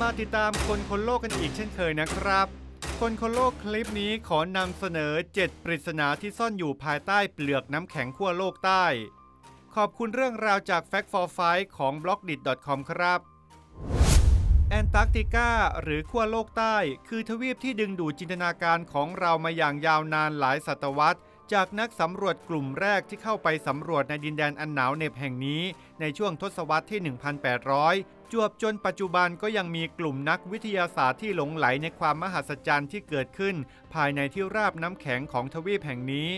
มาติดตามคนคนโลกกันอีกเช่นเคยนะครับ คนคนโลกคลิปนี้ขอนำเสนอ 7 ปริศนาที่ซ่อนอยู่ภายใต้เปลือกน้ำแข็งขั้วโลกใต้ ขอบคุณเรื่องราวจาก Fact for Fight ของ b l o c k d i t c o m ครับแอนตาร์กติกาหรือขั้วโลกใต้ คือทวีปที่ดึงดูดจินตนาการของเรามาอย่างยาวนานหลายศตวรรษ จากนักสำรวจกลุ่มแรกที่เข้าไปสำรวจในดินแดนอันหนาวเหน็บแห่งนี้ ในช่วงทศวรรษที่ 1,800 จวบจนปัจจุบันก็ยังมีกลุ่มนักวิทยาศาสตร์ที่หลงไหลในความมหัศจรรย์ที่เกิดขึ้น ภายในที่ราบน้ำแข็งของทวีปแห่งนี้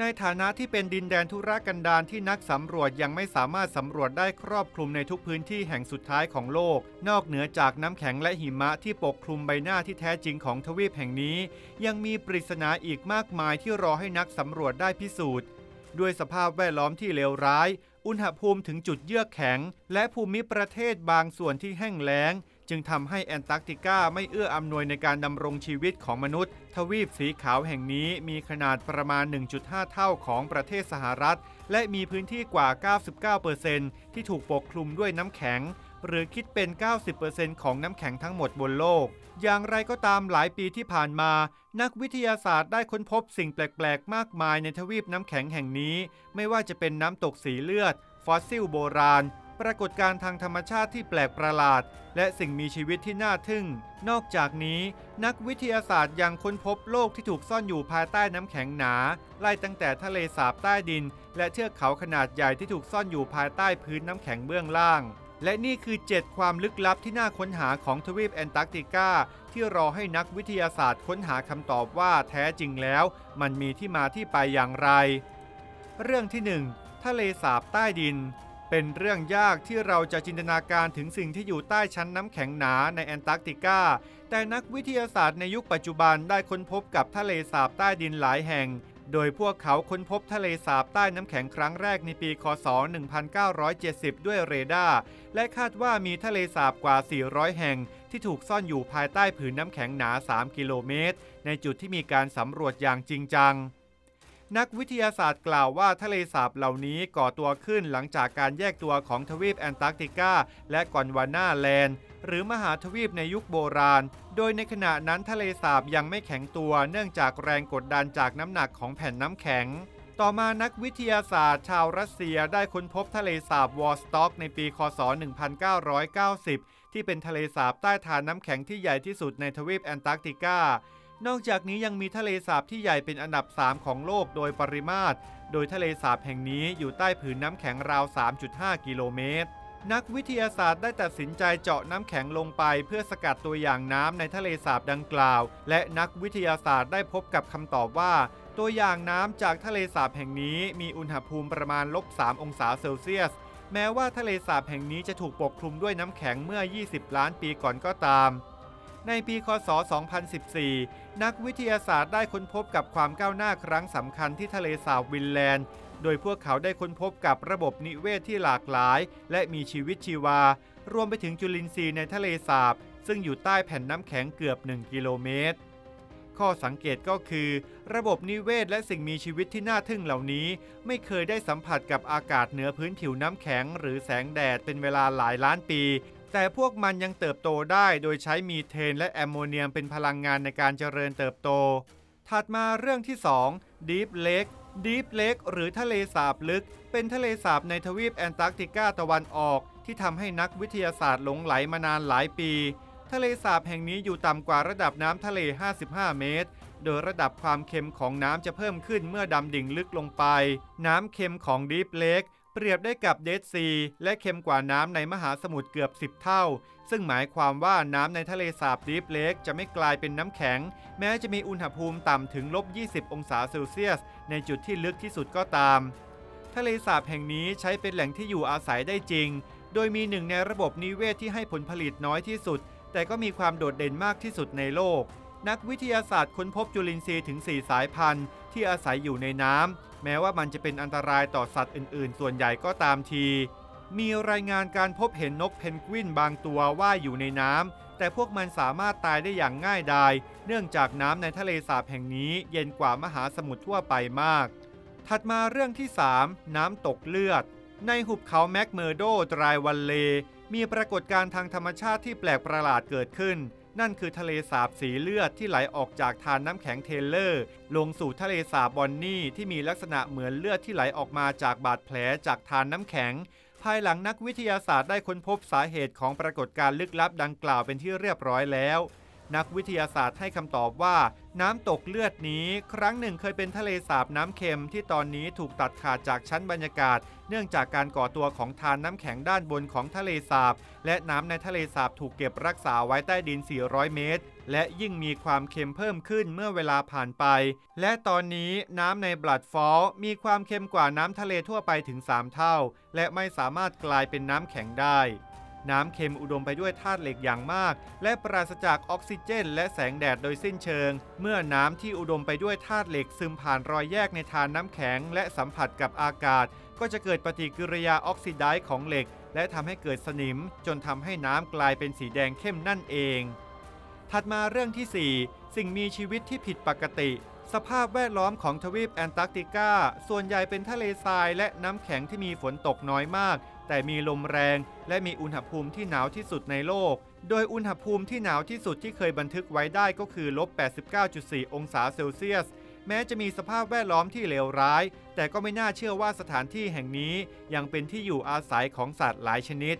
ในฐานะที่เป็นดินแดนธุรกันดารที่นักสำรวจยังไม่สามารถสำรวจได้ครอบคลุมในทุกพื้นที่แห่งสุดท้ายของโลก นอกเหนือจากน้ำแข็งและหิมะที่ปกคลุมใบหน้าที่แท้จริงของทวีปแห่งนี้ ยังมีปริศนาอีกมากมายที่รอให้นักสำรวจได้พิสูจน์ ด้วยสภาพแวดล้อมที่เลวร้าย อุณหภูมิถึงจุดเยือกแข็ง และภูมิประเทศบางส่วนที่แห้งแล้ง จึงทำให้แอนตาร์กติกาไม่เอื้ออำนวยในการดำรงชีวิตของมนุษย์ ทวีปสีขาวแห่งนี้มีขนาดประมาณ 1.5 เท่าของประเทศสหรัฐ และมีพื้นที่กว่า 99%ที่ถูกปกคลุมด้วยน้ำแข็ง หรือคิดเป็น 90%ของน้ำแข็งทั้งหมดบนโลก อย่างไรก็ตามหลายปีที่ผ่านมา นักวิทยาศาสตร์ได้ค้นพบสิ่งแปลกๆ มากมายในทวีปน้ำแข็งแห่งนี้ ไม่ว่าจะเป็นน้ำตกสีเลือด ฟอสซิลโบราณ ปรากฏการณ์ทางธรรมชาติที่แปลกประหลาด และสิ่งมีชีวิตที่น่าทึ่ง นอกจากนี้นักวิทยาศาสตร์ยังค้นพบโลกที่ถูกซ่อนอยู่ภายใต้น้ำแข็งหนา ไล่ตั้งแต่ทะเลสาบใต้ดิน และเทือกเขาขนาดใหญ่ที่ถูกซ่อนอยู่ภายใต้พื้นน้ำแข็งเบื้องล่าง และนี่คือ 7 ความลึกลับที่น่าค้นหาของทวีปแอนตาร์กติกาที่รอให้นักวิทยาศาสตร์ค้นหาคำตอบว่าแท้จริงแล้ว มันมีที่มาที่ไปอย่างไร เรื่องที่ 1 ทะเลสาบใต้ดิน เป็นเรื่องยากที่เราจะจินตนาการถึงสิ่งที่อยู่ใต้ชั้นน้ำแข็งหนาในแอนตาร์กติกา แต่นักวิทยาศาสตร์ในยุคปัจจุบันได้ค้นพบกับทะเลสาบใต้ดินหลายแห่ง โดยพวกเขาค้นพบทะเลสาบใต้น้ำแข็งครั้งแรกในปี คศ 1970 ด้วยเรดาร์ และคาดว่ามีทะเลสาบกว่า 400 แห่ง ที่ถูกซ่อนอยู่ภายใต้ผืนน้ำแข็งหนา 3 กิโลเมตร ในจุดที่มีการสำรวจอย่างจริงจัง นักวิทยาศาสตร์กล่าวว่าทะเลสาบเหล่านี้ก่อตัวขึ้นหลังจากการแยกตัวของทวีปแอนตาร์กติกาและกอนวาน่าแลนด์ หรือมหาทวีปในยุคโบราณ โดยในขณะนั้นทะเลสาบยังไม่แข็งตัวเนื่องจากแรงกดดันจากน้ำหนักของแผ่นน้ำแข็ง ต่อมานักวิทยาศาสตร์ ชาวรัสเซียได้ค้นพบทะเลสาบวอลสต็อกในปี คศ 1990 ที่เป็นทะเลสาบใต้ฐานน้ำแข็งที่ใหญ่ที่สุดในทวีปแอนตาร์กติกา นอกจากนี้ยังมีทะเลสาบที่ใหญ่เป็นอันดับ 3 ของโลกโดยปริมาตร โดยทะเลสาบแห่งนี้อยู่ใต้ผืนน้ำแข็งราว 3.5 กิโลเมตร นักวิทยาศาสตร์ได้ตัดสินใจเจาะน้ำแข็งลงไป เพื่อสกัดตัวอย่างน้ำในทะเลสาบดังกล่าว และนักวิทยาศาสตร์ได้พบกับคำตอบว่า ตัวอย่างน้ำจากทะเลสาบแห่งนี้มีอุณหภูมิประมาณลบ3องศาเซลเซียส แม้ว่าทะเลสาบแห่งนี้จะถูกปกคลุมด้วยน้ำแข็งเมื่อ 20 ล้านปีก่อนก็ตาม ในปีคศ 2014 นักวิทยาศาสตร์ได้ค้นพบกับความก้าวหน้าครั้งสำคัญที่ทะเลสาบวินแลนด์ โดยพวกเขาได้ค้นพบกับระบบนิเวศที่หลากหลาย และมีชีวิตชีวา รวมไปถึงจุลินทรีย์ในทะเลสาบ ซึ่งอยู่ใต้แผ่นน้ำแข็งเกือบ 1 กิโลเมตร ข้อสังเกตก็คือ ระบบนิเวศและสิ่งมีชีวิตที่น่าทึ่งเหล่านี้ ไม่เคยได้สัมผัสกับอากาศเหนือพื้นผิวน้ำแข็ง หรือแสงแดดเป็นเวลาหลายล้านปี แต่พวกมันยังเติบโตได้โดยใช้มีเทนและแอมโมเนียมเป็นพลังงานในการเจริญเติบโต ถัดมาเรื่องที่ 2 Deep Lake Deep Lake หรือทะเลสาบลึก เป็นทะเลสาบในทวีปแอนตาร์กติกาตะวันออก ที่ทำให้นักวิทยาศาสตร์หลงไหลมานานหลายปี ทะเลสาบแห่งนี้อยู่ต่ำกว่าระดับน้ำทะเล 55 เมตร โดยระดับความเค็มของน้ำจะเพิ่มขึ้นเมื่อดำดิ่งลึกลงไป น้ำเค็มของ Deep Lake เปรียบได้กับเดซีและเค็มกว่าน้ำในมหาสมุทรเกือบ 10 เท่า ซึ่งหมายความว่าน้ำในทะเลสาบดีฟเลกจะไม่กลายเป็นน้ำแข็ง แม้จะมีอุณหภูมิต่ำถึงลบ 20 องศาเซลเซียส ในจุดที่ลึกที่สุดก็ตาม ทะเลสาบแห่งนี้ใช้เป็นแหล่งที่อยู่อาศัยได้จริง โดยมีหนึ่งในระบบนิเวศที่ให้ผลผลิตน้อยที่สุด แต่ก็มีความโดดเด่นมากที่สุดในโลก นักวิทยาศาสตร์ค้นพบจุลินทรีย์ถึง 4 สายพันธุ์ที่อาศัยอยู่ในน้ำแม้ว่ามันจะเป็นอันตรายต่อสัตว์อื่น ๆ ส่วนใหญ่ก็ตามที มีรายงานการพบเห็นนกเพนกวินบางตัวว่ายอยู่ในน้ำแต่พวกมันสามารถตายได้อย่างง่ายดายเนื่องจากน้ำในทะเลสาบแห่งนี้เย็นกว่ามหาสมุทรทั่วไปมาก ถัดมาเรื่องที่ 3 น้ำตกเลือด ในหุบเขาแมคเมอร์โดดรายวันเล มีปรากฏการณ์ทางธรรมชาติที่แปลกประหลาดเกิดขึ้น นั่นคือทะเลสาบสีเลือดที่ไหลออกจากทานน้ำแข็งเทเลอร์ ลงสู่ทะเลสาบบอนนี่ที่มีลักษณะเหมือนเลือดที่ไหลออกมาจากบาดแผลจากทานน้ำแข็ง ภายหลังนักวิทยาศาสตร์ได้ค้นพบสาเหตุของปรากฏการณ์ลึกลับดังกล่าวเป็นที่เรียบร้อยแล้ว นักวิทยาศาสตร์ให้คำตอบว่า น้ำตกเลือดนี้ ครั้งหนึ่งเคยเป็นทะเลสาบน้ำเค็มที่ตอนนี้ถูกตัดขาดจากชั้นบรรยากาศ เนื่องจากการก่อตัวของทานน้ำแข็งด้านบนของทะเลสาบ และน้ำในทะเลสาบถูกเก็บรักษาไว้ใต้ดิน 400 เมตร และยิ่งมีความเค็มเพิ่มขึ้นเมื่อเวลาผ่านไป และตอนนี้น้ำในบลัดฟอลมีความเค็มกว่าน้ำทะเลทั่วไปถึง 3 เท่า และไม่สามารถกลายเป็นน้ำแข็งได้ น้ำเค็มอุดมไปด้วยธาตุเหล็กอย่างมาก และปราศจากออกซิเจน และแสงแดดโดยสิ้นเชิง เมื่อน้ำที่อุดมไปด้วยธาตุเหล็กซึมผ่านรอยแยกในทานน้ำแข็ง และสัมผัสกับอากาศ ก็จะเกิดปฏิกิริยาออกซิไดซ์ของเหล็ก และทำให้เกิดสนิม จนทำให้น้ำกลายเป็นสีแดงเข้มนั่นเอง ถัดมาเรื่องที่ 4 สิ่งมีชีวิตที่ผิดปกติสภาพแวดล้อมของทวีปแอนตาร์กติกา ส่วนใหญ่เป็นทะเลทรายและน้ำแข็งที่มีฝนตกน้อยมาก แต่มีลมแรงและมีอุณหภูมิที่หนาวที่สุดในโลก โดยอุณหภูมิที่หนาวที่สุดที่เคยบันทึกไว้ได้ก็คือลบ 89.4 องศาเซลเซียส แม้จะมีสภาพแวดล้อมที่เลวร้าย แต่ก็ไม่น่าเชื่อว่าสถานที่แห่งนี้ยังเป็นที่อยู่อาศัยของสัตว์หลายชนิด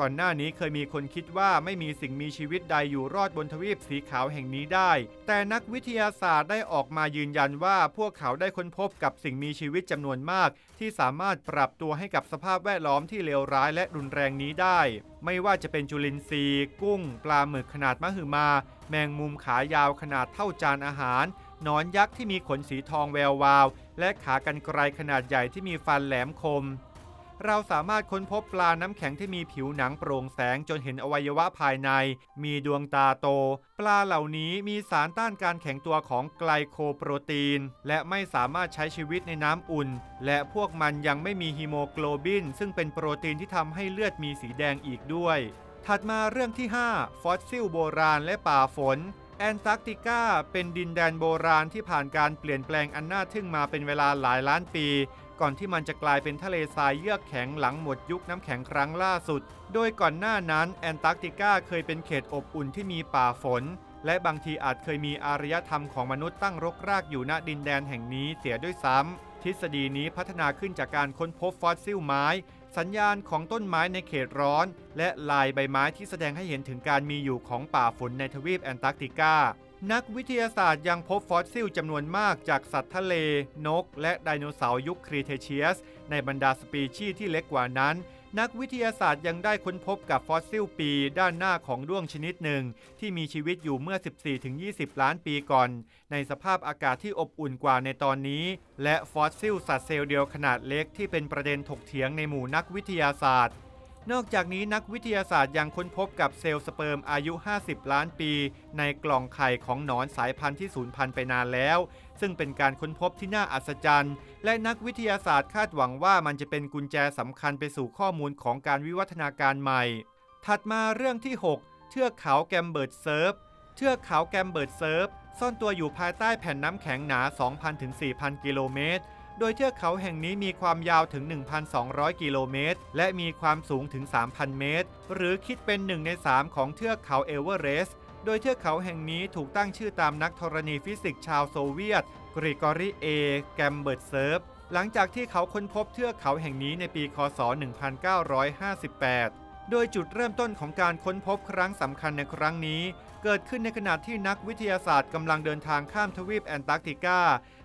ก่อนหน้านี้เคยมีคนคิดว่าไม่มีสิ่งมีชีวิตใดอยู่รอดบนทวีปสีขาวแห่งนี้ได้ แต่นักวิทยาศาสตร์ได้ออกมายืนยันว่าพวกเขาได้ค้นพบกับสิ่งมีชีวิตจำนวนมาก ที่สามารถปรับตัวให้กับสภาพแวดล้อมที่เลวร้ายและรุนแรงนี้ได้ ไม่ว่าจะเป็นจุลินทรีย์ กุ้ง ปลาหมึกขนาดมหึมา แมงมุมขายาวขนาดเท่าจานอาหารนอนยักษ์ที่มีขนสีทองแวววาว และขากรรไกรขนาดใหญ่ที่มีฟันแหลมคม เราสามารถค้นพบปลาน้ำแข็งที่มีผิวหนังโปร่งแสงจนเห็นอวัยวะภายใน มีดวงตาโต ปลาเหล่านี้มีสารต้านการแข็งตัวของไกลโคโปรตีน และไม่สามารถใช้ชีวิตในน้ำอุ่น และพวกมันยังไม่มีฮีโมโกลบิน ซึ่งเป็นโปรตีนที่ทำให้เลือดมีสีแดงอีกด้วย ถัดมาเรื่องที่ 5 ฟอสซิลโบราณและป่าฝนแอนตาร์กติกาเป็นดินแดนโบราณที่ผ่านการเปลี่ยนแปลงอันน่าทึ่งมาเป็นเวลาหลายล้านปี ก่อนที่มันจะกลายเป็นทะเลทรายเยือกแข็งหลังหมดยุคน้ำแข็งครั้งล่าสุด โดยก่อนหน้านั้นแอนตาร์กติกาเคยเป็นเขตอบอุ่นที่มีป่าฝน และบางทีอาจเคยมีอารยธรรมของมนุษย์ตั้งรกรากอยู่ณดินแดนแห่งนี้เสียด้วยซ้ำทฤษฎีนี้พัฒนาขึ้นจากการค้นพบฟอสซิลไม้ สัญญาณของต้นไม้ในเขตร้อน และลายใบไม้ที่แสดงให้เห็นถึงการมีอยู่ของป่าฝนในทวีปแอนตาร์กติกา นักวิทยาศาสตร์ยังพบฟอสซิลจำนวนมากจากสัตว์ทะเล นก และไดโนเสาร์ยุคครีเทเชียส ในบรรดาสปีชีส์ที่เล็กกว่านั้น นักวิทยาศาสตร์ยังได้ค้นพบกับฟอสซิลปี ด้านหน้าของด้วงชนิดหนึ่ง ที่มีชีวิตอยู่เมื่อ 14-20 ล้านปีก่อน ในสภาพอากาศที่อบอุ่นกว่าในตอนนี้ และฟอสซิลสัตว์เซลล์เดียวขนาดเล็กที่เป็นประเด็นถกเถียงในหมู่นักวิทยาศาสตร์ นอกจากนี้นักวิทยาศาสตร์ยังค้นพบกับเซลล์สเปิร์มอายุ 50 ล้านปี ในกล่องไข่ของหนอนสายพันธุ์ที่สูญพันธุ์ไปนานแล้ว ซึ่งเป็นการค้นพบที่น่าอัศจรรย์ และนักวิทยาศาสตร์คาดหวังว่ามันจะเป็นกุญแจสำคัญไปสู่ข้อมูลของการวิวัฒนาการใหม่ ถัดมาเรื่องที่ 6 เทือกเขาแกมเบิร์ดเซิร์ฟ เทือกเขาแกมเบิร์ดเซิร์ฟซ่อนตัวอยู่ภายใต้แผ่นน้ำแข็งหนา 2,000ถึง4,000 กิโลเมตร โดยเทือกเขาแห่งนี้มีความยาวถึง 1,200 กิโลเมตร และมีความสูงถึง 3,000 เมตร หรือคิดเป็น1ใน 3 ของเทือกเขาเอเวอเรสต์ โดยเทือกเขาแห่งนี้ถูกตั้งชื่อตามนักธรณีฟิสิกส์ชาวโซเวียต กริกอรีเอ แกมเบิร์ดเซิร์ฟหลังจากที่เขาค้นพบเทือกเขาแห่งนี้ในปี คศ 1958 โดยจุดเริ่มต้นของการค้นพบครั้งสำคัญในครั้งนี้ เกิดขึ้นในขณะที่นักวิทยาศาสตร์กำลังเดินทางข้ามทวีปแอนตาร์กติกา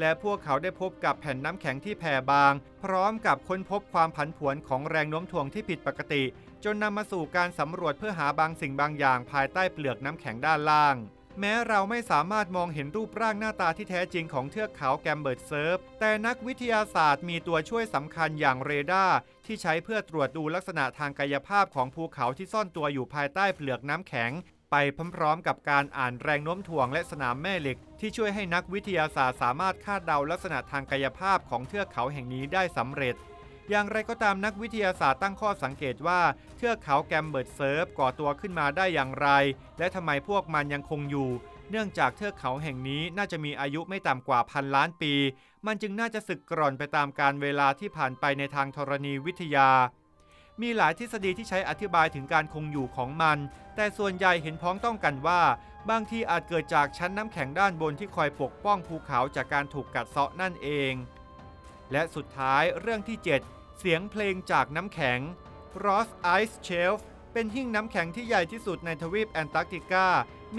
และพวกเขาได้พบกับแผ่นน้ำแข็งที่แผ่บาง พร้อมกับค้นพบความผันผวนของแรงโน้มถ่วงที่ผิดปกติ จนนำมาสู่การสำรวจเพื่อหาบางสิ่งบางอย่างภายใต้เปลือกน้ำแข็งด้านล่าง แม้เราไม่สามารถมองเห็นรูปร่างหน้าตาที่แท้จริงของเทือกเขาแกมเบิร์ดเซิร์ฟ แต่นักวิทยาศาสตร์มีตัวช่วยสำคัญอย่างเรดาร์ที่ใช้เพื่อตรวจดูลักษณะทางกายภาพของภูเขาที่ซ่อนตัวอยู่ภายใต้เปลือกน้ำแข็ง ไปพร้อมๆ กับการอ่านแรงโน้มถ่วงและสนามแม่เหล็ก ที่ช่วยให้นักวิทยาศาสตร์สามารถคาดเดาลักษณะทางกายภาพของเทือกเขาแห่งนี้ได้สำเร็จ อย่างไรก็ตามนักวิทยาศาสตร์ตั้งข้อสังเกตว่าเทือกเขาแกมเบิร์ดเซิร์ฟก่อตัวขึ้นมาได้อย่างไร และทำไมพวกมันยังคงอยู่ เนื่องจากเทือกเขาแห่งนี้น่าจะมีอายุไม่ต่ำกว่าพันล้านปี มันจึงน่าจะสึกกร่อนไปตามการเวลาที่ผ่านไปในทางธรณีวิทยา มีหลายทฤษฎีที่ใช้อธิบายถึงการคงอยู่ของมัน แต่ส่วนใหญ่เห็นพ้องต้องกันว่า บางทีอาจเกิดจากชั้นน้ำแข็งด้านบนที่คอยปกป้องภูเขาจากการถูกกัดเซาะนั่นเอง และสุดท้ายเรื่องที่ 7 เสียงเพลงจากน้ำแข็ง Ross Ice Shelf เป็นหิ้งน้ำแข็งที่ใหญ่ที่สุดในทวีปแอนตาร์กติกา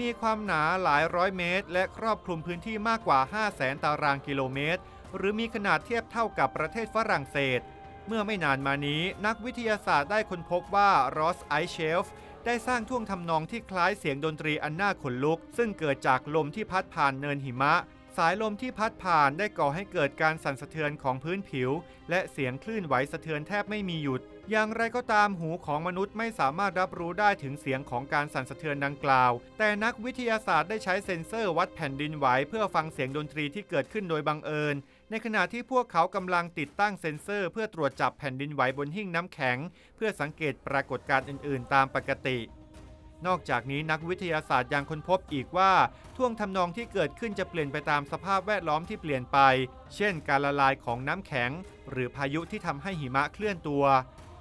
มีความหนาหลายร้อยเมตร และครอบคลุมพื้นที่มากกว่า 5 0 0แสนตารางกิโลเมตร หรือมีขนาดเทียบเท่ากับประเทศฝรั่งเศส เมื่อไม่นานมานี้นักวิทยาศาสตร์ได้ค้นพบว่า Ross Ice Shelf ได้สร้างท่วงทำนองที่คล้ายเสียงดนตรีอันน่าขนลุก ซึ่งเกิดจากลมที่พัดผ่านเนินหิมะ สายลมที่พัดผ่านได้ก่อให้เกิดการสั่นสะเทือนของพื้นผิว และเสียงคลื่นไหวสะเทือนแทบไม่มีหยุด อย่างไรก็ตามหูของมนุษย์ไม่สามารถรับรู้ได้ถึงเสียงของการสั่นสะเทือนดังกล่าว แต่นักวิทยาศาสตร์ได้ใช้เซ็นเซอร์วัดแผ่นดินไหวเพื่อฟังเสียงดนตรีที่เกิดขึ้นโดยบังเอิญ ในขณะที่พวกเขากำลังติดตั้งเซ็นเซอร์เพื่อตรวจจับแผ่นดินไหวบนหิ้งน้ำแข็ง เพื่อสังเกตปรากฏการณ์อื่น ๆ ตามปกติ นอกจากนี้นักวิทยาศาสตร์ยังค้นพบอีกว่า ท่วงทำนองที่เกิดขึ้นจะเปลี่ยนไปตามสภาพแวดล้อมที่เปลี่ยนไป เช่น การละลายของน้ำแข็ง หรือพายุที่ทำให้หิมะเคลื่อนตัว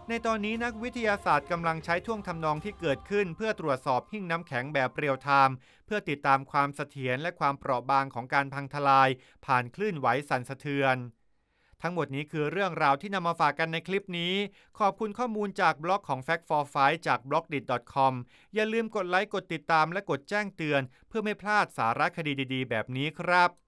ในตอนนี้นักวิทยาศาสตร์กำลังใช้ท่วงทำนองที่เกิดขึ้น เพื่อตรวจสอบหิ้งน้ำแข็งแบบเรียลไทม์เพื่อติดตามความเสถียรและความเปราะบางของการพังทลาย ผ่านคลื่นไหวสั่นสะเทือน ทั้งหมดนี้คือเรื่องราวที่นำมาฝากกันในคลิปนี้ ขอบคุณข้อมูลจากบล็อกของ Fact for Fight จาก b l o g d i t c o m อย่าลืมกดไลค์กดติดตามและกดแจ้งเตือน เพื่อไม่พลาดสาระคดีดี ๆ แบบนี้ครับ